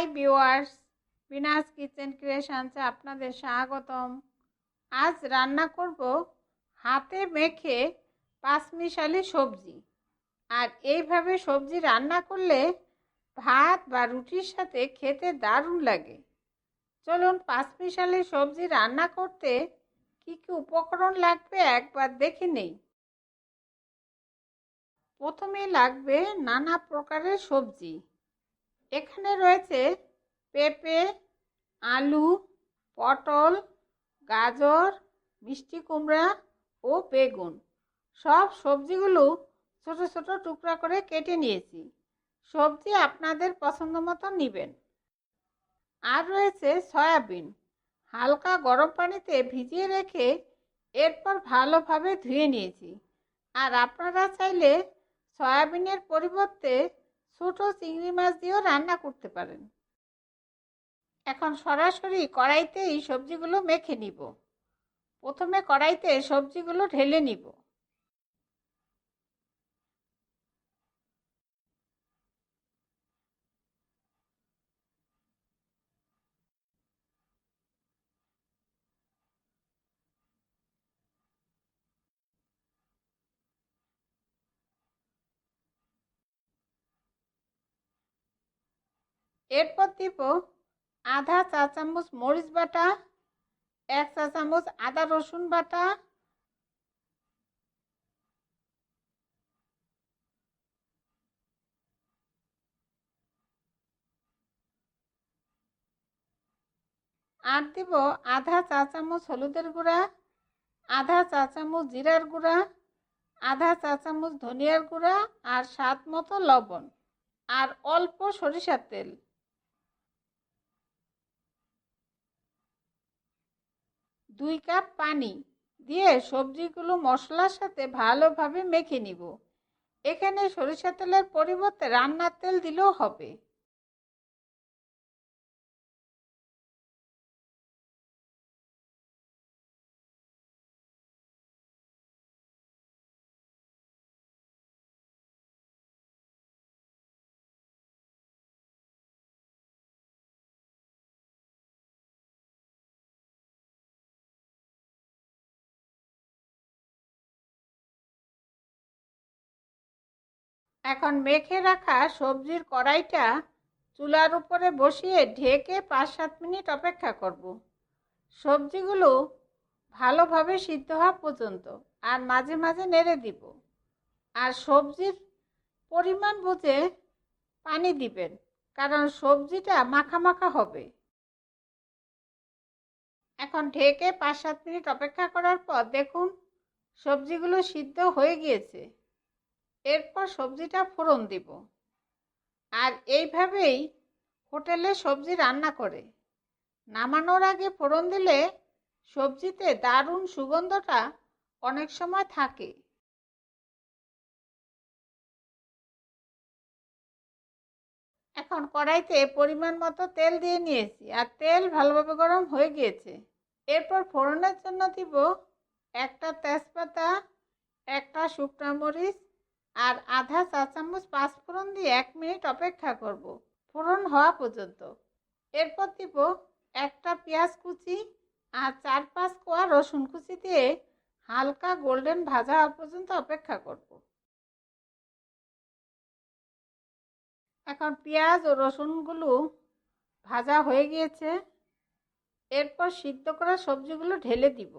High viewers, Bina's kitchen ক্রিয়েশনসে আপনাদের স্বাগতম। আজ রান্না করব হাতে মেখে পাঁচমিশালি সবজি। আর এইভাবে সবজি রান্না করলে ভাত বা রুটির সাথে খেতে দারুণ লাগে। চলুন পাঁচমিশালি সবজি রান্না করতে কি কি উপকরণ লাগবে একবার দেখে নেই। প্রথমে লাগবে নানা প্রকারের সবজি। এখানে রয়েছে পেঁপে, আলু, পটল, গাজর, মিষ্টি কুমড়া ও বেগুন। সব সবজিগুলো ছোট ছোট টুকরা করে কেটে নিয়েছি। সবজি আপনাদের পছন্দ মতো নেবেন। আর রয়েছে সয়াবিন। হালকা গরম পানিতে ভিজিয়ে রেখে এরপর ভালোভাবে ধুয়ে নিয়েছি। আর আপনারা চাইলে সয়াবিনের পরিবর্তে ছোট চিংড়ি মাছ দিয়েও রান্না করতে পারেন। এখন সরাসরি কড়াইতে এই সবজিগুলো মেখে নিব। প্রথমে কড়াইতে সবজিগুলো ঢেলে নিব। এরপর দিব আধা চা চামচ মরিচ বাটা, এক চা চামচ আদা রসুন বাটা, আর দিব আধা চা চামচ হলুদের গুঁড়া, আধা চা চামচ জিরার গুঁড়া, আধা চা চামচ ধনিয়ার গুঁড়া আর স্বাদ মতো লবণ, আর অল্প সরিষার তেল। দুই কাপ পানি দিয়ে সবজিগুলো মশলার সাথে ভালোভাবে মেখে নিব। এখানে সরিষা তেলের পরিবর্তে রান্নার তেল দিলেও হবে। এখন মেখে রাখা সবজির কড়াইটা চুলার উপরে বসিয়ে ঢেকে পাঁচ সাত মিনিট অপেক্ষা করব। সবজিগুলো ভালোভাবে সিদ্ধ হওয়া পর্যন্ত আর মাঝে মাঝে নেড়ে দিব। আর সবজির পরিমাণ বুঝে পানি দিবেন, কারণ সবজিটা মাখা মাখা হবে। এখন ঢেকে পাঁচ সাত মিনিট অপেক্ষা করার পর দেখুন সবজিগুলো সিদ্ধ হয়ে গিয়েছে। এরপর সবজিটা ফোড়ন দিব। আর এইভাবেই হোটেলে সবজি রান্না করে। নামানোর আগে ফোড়ন দিলে সবজিতে দারুণ সুগন্ধটা অনেক সময় থাকে। এখন কড়াইতে পরিমাণ মতো তেল দিয়ে নিয়েছি আর তেল ভালোভাবে গরম হয়ে গিয়েছে। এরপর ফোড়নের জন্য দিব একটা তেজপাতা, একটা শুকনো মরিচ আর আধা চা চামচ পাঁচ পাঁচফোড়ন দিয়ে এক মিনিট অপেক্ষা করব, ফোড়ন হওয়া পর্যন্ত। এরপর দিব একটা পেঁয়াজ কুচি আর চার পাঁচ কোয়া রসুন কুচি দিয়ে হালকা গোল্ডেন ভাজা হওয়া পর্যন্ত অপেক্ষা করব। এখন পেঁয়াজ ও রসুনগুলো ভাজা হয়ে গিয়েছে। এরপর সিদ্ধ করা সবজিগুলো ঢেলে দিব।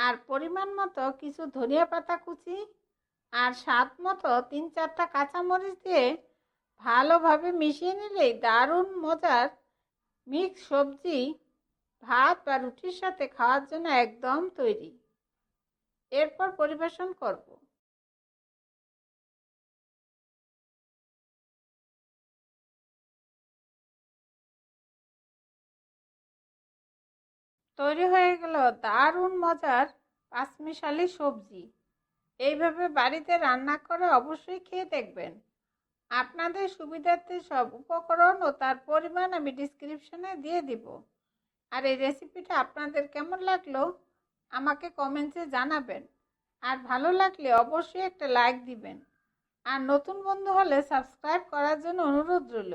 আর পরিমাণ মতো কিছু ধনিয়া পাতা কুচি আর স্বাদ মতো তিন চারটা কাঁচামরিচ দিয়ে ভালোভাবে মিশিয়ে নিলেই দারুণ মজার মিক্স সবজি, ভাত বা রুটির সাথে খাওয়ার জন্য একদম তৈরি। এরপর পরিবেশন করব। তৈরি হয়ে গেল দারুণ মজার পাঁচমিশালি সবজি। এইভাবে বাড়িতে রান্না করে অবশ্যই খেয়ে দেখবেন। আপনাদের সুবিধার্থে সব উপকরণ ও তার পরিমাণ আমি ডিসক্রিপশনে দিয়ে দিব। আর এই রেসিপিটা আপনাদের কেমন লাগল, আমাকে কমেন্টসে জানাবেন। আর ভালো লাগলে অবশ্যই একটা লাইক দিবেন। আর নতুন বন্ধু হলে সাবস্ক্রাইব করার জন্য অনুরোধ রইল।